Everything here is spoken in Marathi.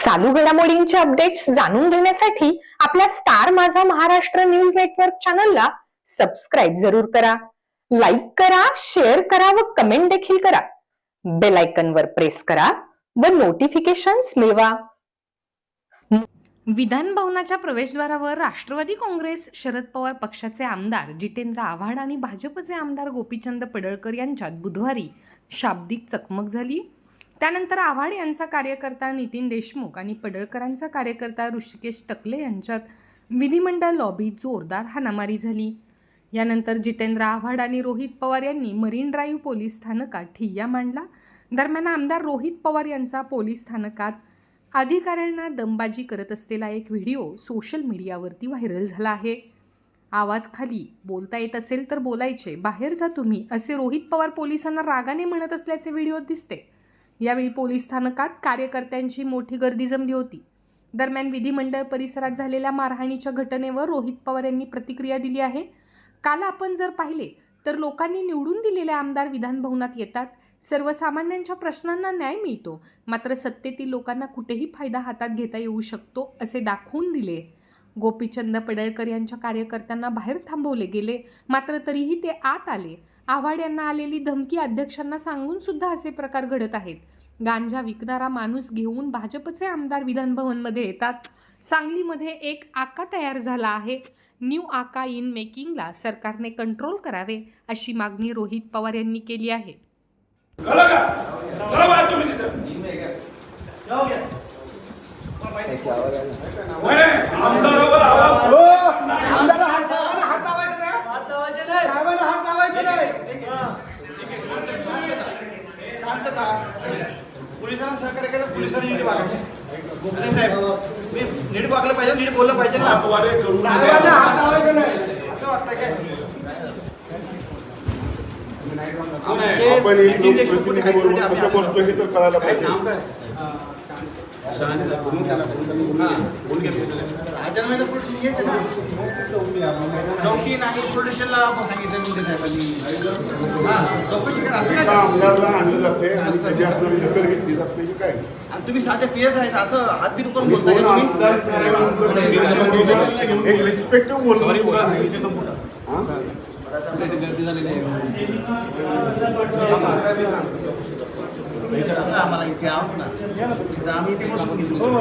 चालू घडामोडींचे अपडेट्स जाणून घेण्यासाठी आपल्या star Majha Maharashtra news network चॅनलला सबस्क्राईब जरूर करा. लाईक करा शेअर करा व कमेंट देखील करा. बेल वर प्रेस करा व नोटिफिकेशन्स मिळवा. विधान भवनाच्या प्रवेशद्वारावर राष्ट्रवादी काँग्रेस शरद पवार पक्षाचे आमदार जितेंद्र आव्हाड आणि भाजपचे आमदार गोपीचंद पडळकर यांच्यात बुधवारी शाब्दिक चकमक झाली. त्यानंतर आव्हाड यांचा कार्यकर्ता नितीन देशमुख आणि पडळकरांचा कार्यकर्ता ऋषिकेश टकले यांच्यात विधिमंडळ लॉबी जोरदार हाणामारी झाली. यानंतर जितेंद्र आव्हाड आणि रोहित पवार यांनी मरीन ड्राईव्ह पोलीस स्थानकात ठिय्या मांडला. दरम्यान आमदार रोहित पवार यांचा पोलीस स्थानकात अधिकाऱ्यांना दमबाजी करत असलेला एक व्हिडिओ सोशल मीडियावरती व्हायरल झाला आहे. आवाज खाली बोलता येत असेल तर बोलायचे बाहेर जा तुम्ही असे रोहित पवार पोलिसांना रागाने म्हणत असल्याचे व्हिडिओ दिसते. यावेळी पोलीस स्थानकात कार्यकर्त्यांची मोठी गर्दी जमली होती. दरम्यान विधिमंडळ परिसरात झालेल्या मारहाणीच्या घटनेवर रोहित पवार यांनी प्रतिक्रिया दिली आहे. काल आपण जर पाहिले तर लोकांनी निवडून दिलेले आमदार विधानभवनात येतात. सर्वसामान्यांच्या प्रश्नांना न्याय मिळतो. मात्र सत्तेतील लोकांना कुठेही फायदा हातात घेता येऊ शकतो असे दाखवून दिले. गोपीचंद पडळकर यांच्या कार्यकर्त्यांना बाहेर थांबवले गेले. मात्र तरीही ते आत आले. आव्हाड यांना आलेली धमकी अध्यक्षांना सांगून सुद्धा असे प्रकार घडत आहेत. गांजा विकणारा माणूस घेऊन भाजपचे आमदार विधान भवनमध्ये येतात. सांगलीमध्ये एक आका तयार झाला आहे. न्यू आका इन मेकिंगला सरकारने कंट्रोल करावे अशी मागणी रोहित पवार यांनी केली आहे. आमदारावर आवाज आमदारला हात साहेबांना हात लावायचा नाही. साहेबांना हात लावायचा नाही. शांतता. पोलिसांना सहकार्य केलं पोलिसांनी नीट गोखले साहेब मी नीट वागलं पाहिजे नीट बोललं पाहिजे ना. साहेबांना. हात लावायचा नाही. असं वाटतं काय? नाही, आपण एक लोकप्रतिनिधी बरोबर कसं बोलतो हे तर कळायला पाहिजे. चौकी नाही सांगितलं साहेबांनी असं आमदारला आणलं जाते आणि त्याची असणारी दखल घेतली जाते की काय आणि तुम्ही साधे पी आहेत असं हातबीत करून बोलताय एक रिस्पेक्टिव्ह बोलणं सुद्धा नाही. हा? सांगा आम्हाला इथे आहोत ना आम्ही इथे बसून घेतो